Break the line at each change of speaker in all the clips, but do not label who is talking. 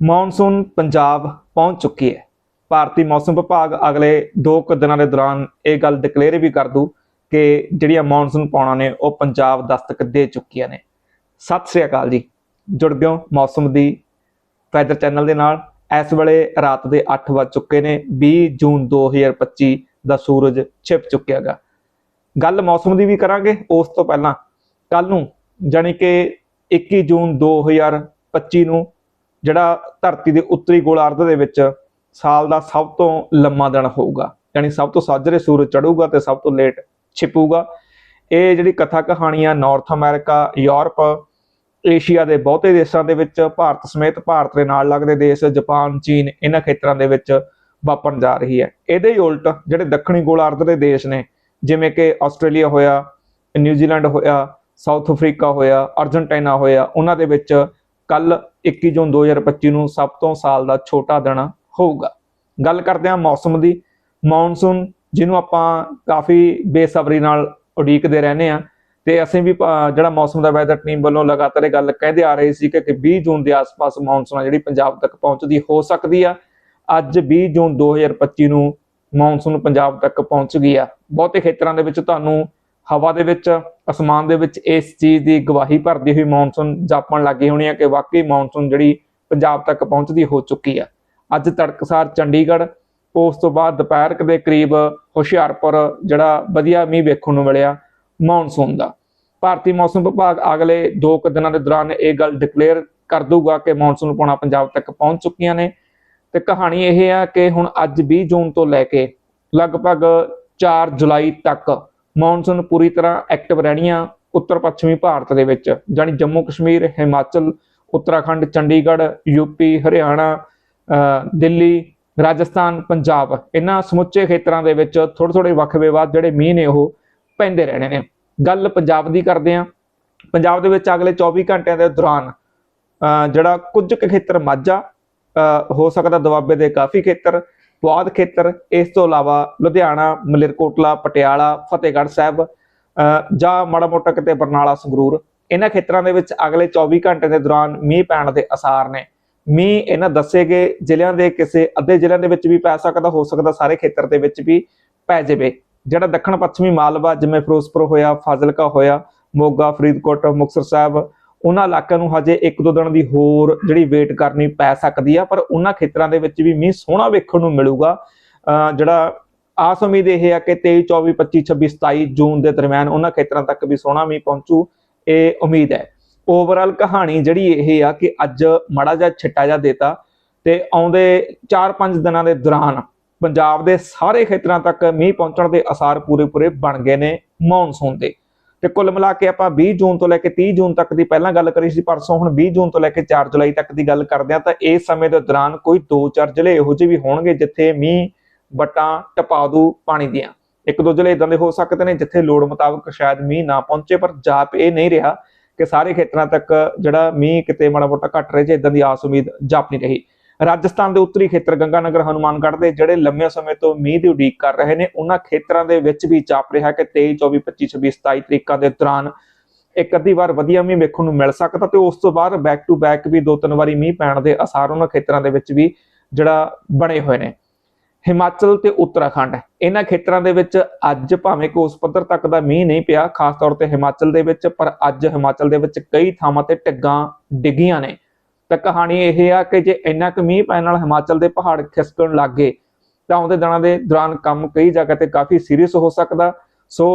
Monsoon Punjab ਪਹੁੰਚ ਚੁੱਕੀ ਹੈ। ਭਾਰਤੀ ਮੌਸਮ ਵਿਭਾਗ ਅਗਲੇ 2 ਕੁ ਦਿਨਾਂ ਦੇ ਦੌਰਾਨ ਇਹ ਗੱਲ ਡਿਕਲੇਅਰ ਵੀ ਕਰ ਦੂ ਕਿ ਜਿਹੜੀਆਂ ਮੌਨਸੂਨ ਪਾਉਣਾ ਨੇ, ਉਹ ਪੰਜਾਬ ਦਸਤਕ ਦੇ ਚੁੱਕੀਆਂ ਨੇ। ਸਤਿ ਸ੍ਰੀ ਅਕਾਲ ਜੀ। ਜੁੜ ਗਏ ਹੋ ਮੌਸਮ ਦੀ ਵੈਦਰ ਚੈਨਲ ਦੇ ਨਾਲ। ਇਸ ਵੇਲੇ ਰਾਤ ਦੇ 8 ਵੱਜ ਚੁੱਕੇ ਨੇ 20 ਜੂਨ 2025 ਦਾ ਸੂਰਜ ਛਿਪ ਚੁੱਕਿਆਗਾ ਗੱਲ ਮੌਸਮ ਦੀ ਵੀ ਕਰਾਂਗੇ, ਉਸ ਤੋਂ ਪਹਿਲਾਂ ਕੱਲ ਨੂੰ, ਜਾਣੀ ਕਿ 21 ਜੂਨ 2025 ਨੂੰ ਜਿਹੜਾ ਧਰਤੀ ਦੇ ਉੱਤਰੀ ਗੋਲਾਰਧ ਦੇ ਵਿੱਚ ਸਾਲ ਦਾ ਸਭ ਤੋਂ ਲੰਮਾ ਦਿਨ ਹੋਊਗਾ, ਯਾਨੀ ਸਭ ਤੋਂ ਸਾਜਰੇ ਸੂਰਜ ਚੜੂਗਾ ਤੇ ਸਭ ਤੋਂ ਲੇਟ ਛਿਪੂਗਾ। ਇਹ ਜਿਹੜੀ ਕਥਾ ਕਹਾਣੀਆਂ ਨਾਰਥ ਅਮਰੀਕਾ ਯੂਰਪ ਏਸ਼ੀਆ ਦੇ ਬਹੁਤੇ ਦੇਸ਼ਾਂ ਦੇ ਵਿੱਚ, ਭਾਰਤ ਸਮੇਤ ਭਾਰਤ ਦੇ ਨਾਲ ਲੱਗਦੇ ਦੇਸ਼ ਜਾਪਾਨ ਚੀਨ ਇਹਨਾਂ ਖੇਤਰਾਂ ਦੇ ਵਿੱਚ ਵਾਪਰਨ ਜਾ ਰਹੀ ਹੈ। ਇਹਦੇ ਹੀ ਉਲਟ ਜਿਹੜੇ ਦੱਖਣੀ ਗੋਲਾਰਧ ਦੇ ਦੇਸ਼ ਨੇ, ਜਿਵੇਂ ਕਿ ਆਸਟ੍ਰੇਲੀਆ ਹੋਇਆ, ਨਿਊਜ਼ੀਲੈਂਡ ਹੋਇਆ, ਸਾਊਥ ਅਫਰੀਕਾ ਹੋਇਆ, ਅਰਜਨਟਾਈਨਾ ਹੋਇਆ, ਉਹਨਾਂ ਦੇ ਵਿੱਚ ਕੱਲ 21 ਜੂਨ 2025 ਨੂੰ ਸਭ ਤੋਂ ਸਾਲ ਦਾ ਛੋਟਾ ਦਿਨ ਹੋਊਗਾ। ਗੱਲ ਕਰਦੇ ਹਾਂ ਮੌਸਮ ਦੀ। ਮੌਨਸੂਨ, ਜਿਹਨੂੰ ਆਪਾਂ ਕਾਫੀ ਬੇਸਬਰੀ ਨਾਲ ਉਡੀਕਦੇ ਰਹਿੰਦੇ ਆ ਤੇ ਅਸੀਂ ਵੀ ਜਿਹੜਾ ਮੌਸਮ ਦਾ ਵੈਦਰ ਟੀਮ ਵੱਲੋਂ ਲਗਾਤਾਰ ਇਹ ਗੱਲ ਕਹਿੰਦੇ ਆ ਰਹੇ ਸੀ ਕਿ ਕਿ 20 ਜੂਨ ਦੇ ਆਸ-ਪਾਸ ਮੌਨਸੂਨ ਆ, ਜਿਹੜੀ ਪੰਜਾਬ ਤੱਕ ਪਹੁੰਚਦੀ ਹੋ ਸਕਦੀ ਆ। ਅੱਜ 20 ਜੂਨ 2025 ਨੂੰ ਮੌਨਸੂਨ ਪੰਜਾਬ ਤੱਕ ਪਹੁੰਚ ਗਈ ਆ। ਬਹੁਤੇ ਖੇਤਰਾਂ ਦੇ ਵਿੱਚ ਤੁਹਾਨੂੰ ਹਵਾ ਦੇ ਵਿੱਚ, ਅਸਮਾਨ ਦੇ ਵਿੱਚ ਇਸ ਚੀਜ਼ ਦੀ ਗਵਾਹੀ ਭਰਦੀ ਹੋਈ ਮੌਨਸੂਨ ਜਾਪਣ ਲੱਗੀ ਹੋਣੀ ਹੈ ਕਿ ਵਾਕਈ ਮੌਨਸੂਨ ਜਿਹੜੀ ਪੰਜਾਬ ਤੱਕ ਪਹੁੰਚਦੀ ਹੋ ਚੁੱਕੀ ਹੈ ਅੱਜ ਤੜਕਸਾਰ ਚੰਡੀਗੜ੍ਹ, ਉਸ ਤੋਂ ਬਾਅਦ ਦੁਪਹਿਰ ਦੇ ਕਰੀਬ ਹੁਸ਼ਿਆਰਪੁਰ, ਜਿਹੜਾ ਵਧੀਆ ਮੀਂਹ ਵੇਖਣ ਨੂੰ ਮਿਲਿਆ ਮੌਨਸੂਨ ਦਾ। ਭਾਰਤੀ ਮੌਸਮ ਵਿਭਾਗ ਅਗਲੇ 2 ਕੁ ਦਿਨਾਂ ਦੇ ਦੌਰਾਨ ਇਹ ਗੱਲ ਡਿਕਲੇਅਰ ਕਰ ਦੂਗਾ ਕਿ ਮੌਨਸੂਨ ਪੌਣਾ ਪੰਜਾਬ ਤੱਕ ਪਹੁੰਚ ਚੁੱਕੀਆਂ ਨੇ। ਤੇ ਕਹਾਣੀ ਇਹ ਆ ਕਿ ਹੁਣ ਅੱਜ 20 ਜੂਨ ਤੋਂ ਲੈ ਕੇ ਲਗਭਗ 4 ਜੁਲਾਈ ਤੱਕ ਮੌਨਸੂਨ ਪੂਰੀ ਤਰ੍ਹਾਂ ਐਕਟਿਵ ਰਹਿਣੀਆਂ ਉੱਤਰ ਪੱਛਮੀ ਭਾਰਤ ਦੇ ਵਿੱਚ ਜਾਨੀ ਜੰਮੂ ਕਸ਼ਮੀਰ, ਹਿਮਾਚਲ, ਉੱਤਰਾਖੰਡ, ਚੰਡੀਗੜ੍ਹ ਯੂਪੀ ਹਰਿਆਣਾ ਦਿੱਲੀ, ਰਾਜਸਥਾਨ, ਪੰਜਾਬ, ਇਹਨਾਂ ਸਮੁੱਚੇ ਖੇਤਰਾਂ ਦੇ ਵਿੱਚ ਥੋੜੇ ਥੋੜੇ ਵੱਖਵੇ ਬਾਅਦ ਜਿਹੜੇ ਮੀਂਹ ਨੇ ਉਹ ਪੈਂਦੇ ਰਹਿਣੇ ਨੇ। ਗੱਲ ਪੰਜਾਬ ਦੀ ਕਰਦੇ ਆ ਪੰਜਾਬ ਦੇ ਵਿੱਚ ਅਗਲੇ 24 ਘੰਟਿਆਂ ਦੇ ਦੌਰਾਨ ਜਿਹੜਾ ਕੁਝ ਕੁ ਖੇਤਰ ਮਾਝਾ ਹੋ ਸਕਦਾ ਦੁਆਬੇ ਦੇ ਕਾਫੀ ਖੇਤਰ ਪੁਆਧ ਖੇਤਰ, ਇਸ ਤੋਂ ਇਲਾਵਾ ਲੁਧਿਆਣਾ, ਮਲੇਰਕੋਟਲਾ, ਪਟਿਆਲਾ, ਫਤਿਹਗੜ੍ਹ ਸਾਹਿਬ ਜਾਂ ਮਾੜਾ ਮੋਟਾ ਕਿਤੇ ਬਰਨਾਲਾ, ਸੰਗਰੂਰ, ਇਹਨਾਂ ਖੇਤਰਾਂ ਦੇ ਵਿੱਚ ਅਗਲੇ 24 ਘੰਟੇ ਦੇ ਦੌਰਾਨ ਮੀਂਹ ਪੈਣ ਦੇ ਅਸਾਰ ਨੇ। ਮੀਂਹ ਇਹਨਾਂ ਦੱਸੇ ਗਏ ਜ਼ਿਲ੍ਹਿਆਂ ਦੇ ਕਿਸੇ ਅੱਧੇ ਜ਼ਿਲ੍ਹਿਆਂ ਦੇ ਵਿੱਚ ਵੀ ਪੈ ਸਕਦਾ, ਹੋ ਸਕਦਾ ਸਾਰੇ ਖੇਤਰ ਦੇ ਵਿੱਚ ਵੀ ਪੈ ਜਾਵੇ। ਜਿਹੜਾ ਦੱਖਣ ਪੱਛਮੀ ਮਾਲਵਾ, ਜਿਵੇਂ ਫਿਰੋਜ਼ਪੁਰ ਹੋਇਆ, ਫਾਜ਼ਿਲਕਾ ਹੋਇਆ, ਮੋਗਾ, ਫਰੀਦਕੋਟ, ਮੁਕਤਸਰ ਸਾਹਿਬ ਉਹਨਾਂ ਇਲਾਕਿਆਂ ਨੂੰ ਹਜੇ ਇੱਕ ਦੋ ਦਿਨ ਦੀ ਹੋਰ ਜਿਹੜੀ ਵੇਟ ਕਰਨੀ ਪੈ ਸਕਦੀ ਆ, ਪਰ ਉਹਨਾਂ ਖੇਤਰਾਂ ਦੇ ਵਿੱਚ ਵੀ ਮੀਂਹ ਸੋਹਣਾ ਵੇਖਣ ਨੂੰ ਮਿਲੂਗਾ। ਜਿਹੜਾ ਆਸ ਉਮੀਦ ਇਹ ਆ ਕਿ 23 24 25 26 27 ਜੂਨ ਦੇ ਦਰਮਿਆਨ ਉਹਨਾਂ ਖੇਤਰਾਂ ਤੱਕ ਵੀ ਸੋਹਣਾ ਮੀਂਹ ਪਹੁੰਚੂ, ਇਹ ਉਮੀਦ ਹੈ। ਓਵਰਆਲ ਕਹਾਣੀ ਜਿਹੜੀ ਇਹ ਆ ਕਿ ਅੱਜ ਮੜਾ ਜਿਹਾ ਛਿੱਟਾ ਜਿਹਾ ਦੇਤਾ ਤੇ ਆਉਂਦੇ 4-5 ਦਿਨਾਂ ਦੇ ਦੌਰਾਨ ਪੰਜਾਬ ਦੇ ਸਾਰੇ ਖੇਤਰਾਂ ਤੱਕ ਮੀਂਹ ਪਹੁੰਚਣ ਦੇ ਅਸਾਰ ਪੂਰੇ-ਪੂਰੇ ਬਣ ਗਏ ਨੇ ਮੌਨਸੂਨ ਦੇ। ਤੇ ਕੁੱਲ ਮਿਲਾ ਕੇ ਆਪਾਂ 20 ਜੂਨ ਤੋਂ ਲੈ ਕੇ 30 ਜੂਨ ਤੱਕ ਦੀ ਪਹਿਲਾਂ ਗੱਲ ਕਰੀ ਸੀ, ਪਰਸੋਂ ਹੁਣ 20 ਜੂਨ ਤੋਂ ਲੈ ਕੇ 4 ਜੁਲਾਈ ਤੱਕ ਦੀ ਗੱਲ ਕਰਦੇ ਆ ਤਾਂ ਇਸ ਸਮੇਂ ਦੇ ਦੌਰਾਨ ਕੋਈ 2-4 ਜ਼ਿਲ੍ਹੇ ਇਹੋ ਜਿਹੇ ਵੀ ਹੋਣਗੇ ਜਿੱਥੇ ਮੀਂਹ, ਵਟਾਂ ਟਪਾ ਦੂ ਪਾਣੀ ਦੀਆਂ। ਇੱਕ ਦੋ ਜ਼ਿਲ੍ਹੇ ਇਦਾਂ ਦੇ ਹੋ ਸਕਦੇ ਨੇ ਜਿੱਥੇ ਲੋੜ ਮੁਤਾਬਕ ਸ਼ਾਇਦ ਮੀਂਹ ਨਾ ਪਹੁੰਚੇ, ਪਰ ਜਾਪ ਇਹ ਨਹੀਂ ਰਿਹਾ ਕਿ ਸਾਰੇ ਖੇਤਰਾਂ ਤੱਕ ਜਿਹੜਾ ਮੀਂਹ ਕਿਤੇ ਮਾੜਾ ਮੋਟਾ ਘਟ ਰਹੇ ਜੇ ਇਦਾਂ ਦੀ ਆਸ ਉਮੀਦ ਜਾਪ ਨਹੀਂ ਰਹੀ। ਰਾਜਸਥਾਨ ਦੇ ਉੱਤਰੀ ਖੇਤਰ ਗੰਗਾਨਗਰ ਹਨੂਮਾਨਗੜ੍ਹ ਦੇ ਜਿਹੜੇ ਲੰਮੇ ਸਮੇਂ ਤੋਂ ਮੀਂਹ ਦੀ ਉਡੀਕ ਕਰ ਰਹੇ ਨੇ, ਉਹਨਾਂ ਖੇਤਰਾਂ ਦੇ ਵਿੱਚ ਵੀ ਚਾਪ ਰਿਹਾ ਕਿ 23 24 25 26 27 ਤਰੀਕਾਂ ਦੇ ਦੌਰਾਨ ਇੱਕ ਅੱਧੀ ਵਾਰ ਵਧੀਆ ਮੀਂਹ ਵੇਖਣ ਨੂੰ ਮਿਲ ਸਕਦਾ ਤੇ ਉਸ ਤੋਂ ਬਾਅਦ ਬੈਕ ਟੂ ਬੈਕ ਵੀ ਦੋ ਤਿੰਨ ਵਾਰੀ ਮੀਂਹ ਪੈਣ ਦੇ ਅਸਾਰ ਉਹਨਾਂ ਖੇਤਰਾਂ ਦੇ ਵਿੱਚ ਵੀ ਜਿਹੜਾ ਬਣੇ ਹੋਏ ਨੇ। ਹਿਮਾਚਲ ਤੇ ਉੱਤਰਾਖੰਡ, ਇਹਨਾਂ ਖੇਤਰਾਂ ਦੇ ਵਿੱਚ ਅੱਜ ਭਾਵੇਂ ਕਿ ਉਸ ਪੱਧਰ ਤੱਕ ਦਾ ਮੀਂਹ ਨਹੀਂ ਪਿਆ, ਖਾਸ ਤੌਰ ਤੇ ਹਿਮਾਚਲ ਦੇ ਵਿੱਚ, ਪਰ ਅੱਜ ਹਿਮਾਚਲ ਦੇ ਵਿੱਚ ਕਈ ਥਾਵਾਂ ਤੇ ਟਿੱਗਾਂ ਡਿੱਗੀਆਂ ਨੇ। ਤਾਂ ਕਹਾਣੀ ਇਹ ਆ ਕਿ ਜੇ ਇੰਨਾ ਕੁ ਮੀਂਹ ਪੈਣ ਨਾਲ ਹਿਮਾਚਲ ਦੇ ਪਹਾੜ ਖਿਸਕਣ ਲੱਗ ਗਏ, ਤਾਂ ਆਉਂਦੇ ਦਿਨਾਂ ਦੇ ਦੌਰਾਨ ਕੰਮ ਕਈ ਜਗ੍ਹਾ ਤੇ ਕਾਫੀ ਸੀਰੀਅਸ ਹੋ ਸਕਦਾ। ਸੋ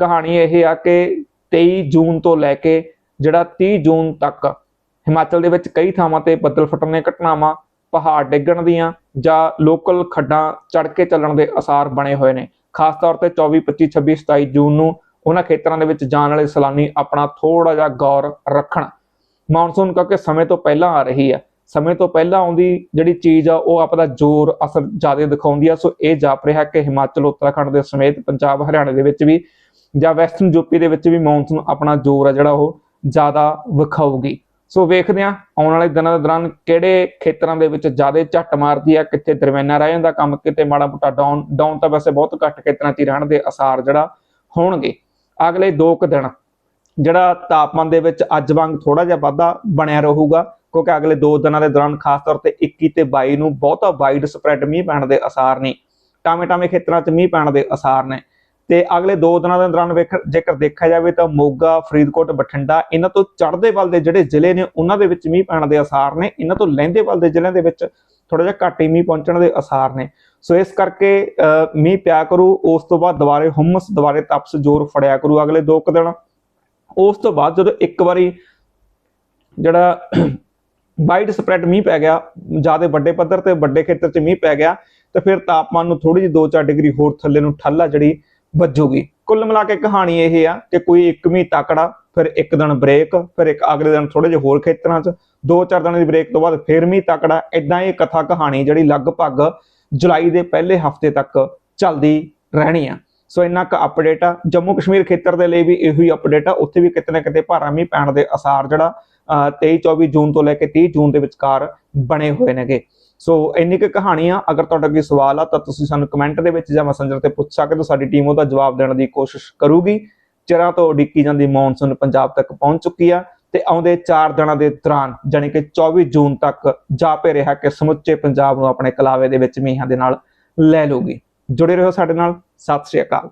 ਕਹਾਣੀ ਇਹ ਆ ਕਿ 23 ਜੂਨ ਤੋਂ ਲੈ ਕੇ ਜਿਹੜਾ 30 ਜੂਨ ਤੱਕ ਹਿਮਾਚਲ ਦੇ ਵਿੱਚ ਕਈ ਥਾਵਾਂ ਤੇ ਬੱਦਲ ਫਟਣ ਦੀਆਂ ਘਟਨਾਵਾਂ, ਪਹਾੜ ਡਿੱਗਣ ਦੀਆਂ ਜਾਂ ਲੋਕਲ ਖੱਡਾਂ ਚੜ ਕੇ ਚੱਲਣ ਦੇ ਅਸਾਰ ਬਣੇ ਹੋਏ ਨੇ। ਖਾਸ ਤੌਰ ਤੇ 24 25 26 27 ਜੂਨ ਨੂੰ ਉਹਨਾਂ ਖੇਤਰਾਂ ਦੇ ਵਿੱਚ ਜਾਣ ਵਾਲੇ ਸੈਲਾਨੀ ਆਪਣਾ ਥੋੜਾ ਜਿਹਾ ਗੌਰ ਰੱਖਣ। ਮੌਨਸੂਨ ਕਿਉਂਕਿ ਸਮੇਂ ਤੋਂ ਪਹਿਲਾਂ ਆ ਰਹੀ ਹੈ ਸਮੇਂ ਤੋਂ ਪਹਿਲਾਂ ਆਉਂਦੀ ਜਿਹੜੀ ਚੀਜ਼ ਆ, ਉਹ ਆਪਦਾ ਜ਼ੋਰ, ਅਸਰ ਜ਼ਿਆਦਾ ਦਿਖਾਉਂਦੀ ਆ। ਸੋ ਇਹ ਜਾਪ ਰਿਹਾ ਕਿ ਹਿਮਾਚਲ, ਉੱਤਰਾਖੰਡ ਦੇ ਸਮੇਤ ਪੰਜਾਬ, ਹਰਿਆਣਾ ਦੇ ਵਿੱਚ ਵੀ ਜਾਂ ਵੈਸਟਰਨ ਯੂਪੀ ਦੇ ਵਿੱਚ ਵੀ ਮੌਨਸੂਨ ਆਪਣਾ ਜ਼ੋਰ ਆ ਜਿਹੜਾ ਉਹ ਜ਼ਿਆਦਾ ਵਿਖਾਊਗੀ। ਸੋ ਵੇਖਦੇ ਆ ਆਉਣ ਵਾਲੇ ਦਿਨਾਂ ਦੇ ਦੌਰਾਨ ਕਿਹੜੇ ਖੇਤਰਾਂ ਦੇ ਵਿੱਚ ਜ਼ਿਆਦਾ ਝੱਟ ਮਾਰਦੀ ਆ, ਕਿੱਥੇ ਦਰਮਿਆਨਾ ਰਹਿ ਜਾਂਦਾ ਕੰਮ ਕਿਤੇ ਮਾੜਾ ਮੋਟਾ ਡਾਊਨ ਡਾਊਨ ਤਾਂ ਵੈਸੇ ਬਹੁਤ ਘੱਟ ਖੇਤਰਾਂ 'ਚ ਹੀ ਰਹਿਣ ਦੇ ਅਸਾਰ ਜਿਹੜਾ ਹੋਣਗੇ। ਅਗਲੇ 2 ਕੁ ਦਿਨ ਜਿਹੜਾ ਤਾਪਮਾਨ ਦੇ ਵਿੱਚ ਅੱਜ ਵਾਂਗ ਥੋੜਾ ਜਿਹਾ ਵਾਧਾ ਬਣਿਆ ਰਹੂਗਾ, ਕਿਉਂਕਿ ਅਗਲੇ 2 ਦਿਨਾਂ ਦੇ ਦੌਰਾਨ ਖਾਸ ਤੌਰ ਤੇ 21 ਤੇ 22 ਨੂੰ ਬਹੁਤਾ ਵਾਈਡ ਸਪਰੈਡ ਮੀਂਹ ਪੈਣ ਦੇ ਅਸਾਰ ਨੇ ਟਾਮੇ ਟਾਮੇ ਖੇਤਰਾਂ 'ਚ ਮੀਂਹ ਪੈਣ ਦੇ ਅਸਾਰ ਨੇ। ਤੇ ਅਗਲੇ 2 ਦਿਨਾਂ ਦੇ ਦੌਰਾਨ ਵੇਖ, ਜੇਕਰ ਦੇਖਿਆ ਜਾਵੇ ਤਾਂ ਮੋਗਾ, ਫਰੀਦਕੋਟ, ਬਠਿੰਡਾ, ਇਹਨਾਂ ਤੋਂ ਚੜ੍ਹਦੇ ਵੱਲ ਦੇ ਜਿਹੜੇ ਜ਼ਿਲ੍ਹੇ ਨੇ, ਉਹਨਾਂ ਦੇ ਵਿੱਚ ਮੀਂਹ ਪੈਣ ਦੇ ਅਸਾਰ ਨੇ, ਇਹਨਾਂ ਤੋਂ ਲਹਿੰਦੇ ਵੱਲ ਦੇ ਜ਼ਿਲ੍ਹਿਆਂ ਦੇ ਵਿੱਚ ਥੋੜਾ ਜਿਹਾ ਘੱਟ ਹੀ ਮੀਂਹ ਪਹੁੰਚਣ ਦੇ ਅਸਾਰ ਨੇ। ਸੋ ਇਸ ਕਰਕੇ ਮੀਂਹ ਪਿਆ ਕਰੂ, ਉਸ ਤੋਂ ਬਾਅਦ ਦੁਬਾਰੇ ਹੁਮਸ, ਦੁਬਾਰੇ ਤਪਸ ਜ਼ੋਰ ਫੜਿਆ ਕਰੂ ਅਗਲੇ 2 ਕੁ ਦਿਨ। ਉਸ ਤੋਂ ਬਾਅਦ ਜਦੋਂ ਇੱਕ ਵਾਰੀ ਜਿਹੜਾ ਵਾਈਡ ਸਪਰੈਡ ਮੀਂਹ ਪੈ ਗਿਆ, ਜ਼ਿਆਦਾ ਵੱਡੇ ਪੱਧਰ ਤੇ ਵੱਡੇ ਖੇਤਰ 'ਚ ਮੀਂਹ ਪੈ ਗਿਆ, ਤੇ ਫਿਰ ਤਾਪਮਾਨ ਨੂੰ ਥੋੜੀ ਜਿਹੀ 2-4 ਡਿਗਰੀ ਹੋਰ ਥੱਲੇ ਨੂੰ ਠੱਲਾ ਜਿਹੜੀ ਵੱਜੂਗੀ। ਕੁੱਲ ਮਿਲਾ ਕੇ ਕਹਾਣੀ ਇਹ ਆ ਕਿ ਕੋਈ ਇੱਕ ਮੀਂਹ ਤਕੜਾ, ਫਿਰ ਇੱਕ ਦਿਨ ਬ੍ਰੇਕ ਫਿਰ ਇੱਕ ਅਗਲੇ ਦਿਨ ਥੋੜੇ ਜਿਹੇ ਹੋਰ ਖੇਤਰਾਂ 'ਚ 2-4 ਦਿਨਾਂ ਦੀ ਬ੍ਰੇਕ ਤੋਂ ਬਾਅਦ ਫਿਰ ਮੀਂਹ ਤਕੜਾ। ਇਦਾਂ ਇਹ ਕਥਾ ਕਹਾਣੀ ਜਿਹੜੀ ਲਗਭਗ ਜੁਲਾਈ ਦੇ ਪਹਿਲੇ ਹਫ਼ਤੇ ਤੱਕ ਚੱਲਦੀ ਰਹਿਣੀ ਆ। ਸੋ ਇੰਨਾ ਕੁ ਅਪਡੇਟ ਆ। ਜੰਮੂ ਕਸ਼ਮੀਰ ਖੇਤਰ ਦੇ ਲਈ ਵੀ ਇਹੋ ਹੀ ਅਪਡੇਟ ਆ। ਉੱਥੇ ਵੀ ਕਿਤੇ ਨਾ ਕਿਤੇ ਭਾਰਾ ਮੀਂਹ ਪੈਣ ਦੇ ਅਸਾਰ ਜਿਹੜਾ ਅਹ 23 24 ਜੂਨ ਤੋਂ ਲੈ ਕੇ 30 ਜੂਨ ਦੇ ਵਿਚਕਾਰ ਬਣੇ ਹੋਏ ਨੇਗੇ। ਸੋ ਇੰਨੀ ਕੁ ਕਹਾਣੀ ਆ ਅਗਰ ਤੁਹਾਡਾ ਕੋਈ ਸਵਾਲ ਆ, ਤਾਂ ਤੁਸੀਂ ਸਾਨੂੰ ਕਮੈਂਟ ਦੇ ਵਿੱਚ ਜਾਂ ਮੈਸੇਂਜਰ ਤੇ ਪੁੱਛ ਸਕਦੇ ਹੋ। ਸਾਡੀ ਟੀਮ ਉਹਦਾ ਜਵਾਬ ਦੇਣ ਦੀ ਕੋਸ਼ਿਸ਼ ਕਰੂਗੀ। ਚਿਰਾਂ ਤੋਂ ਉਡੀਕੀ ਜਾਂਦੀ ਮੌਨਸੂਨ ਪੰਜਾਬ ਤੱਕ ਪਹੁੰਚ ਚੁੱਕੀ ਆ ਤੇ ਆਉਂਦੇ 4 ਦਿਨਾਂ ਦੇ ਦੌਰਾਨ, ਜਾਣੀ ਕਿ 24 ਜੂਨ ਤੱਕ ਜਾਪੇ ਰਿਹਾ ਕਿ ਸਮੁੱਚੇ ਪੰਜਾਬ ਨੂੰ ਆਪਣੇ ਕਲਾਵੇ ਦੇ ਵਿੱਚ ਮੀਂਹਾਂ ਦੇ ਨਾਲ ਲੈ ਲੂਗੀ ਜੁੜੇ ਰਹੋ ਸਾਡੇ ਨਾਲ। ਸਤਿ ਸ਼੍ਰੀ ਅਕਾਲ।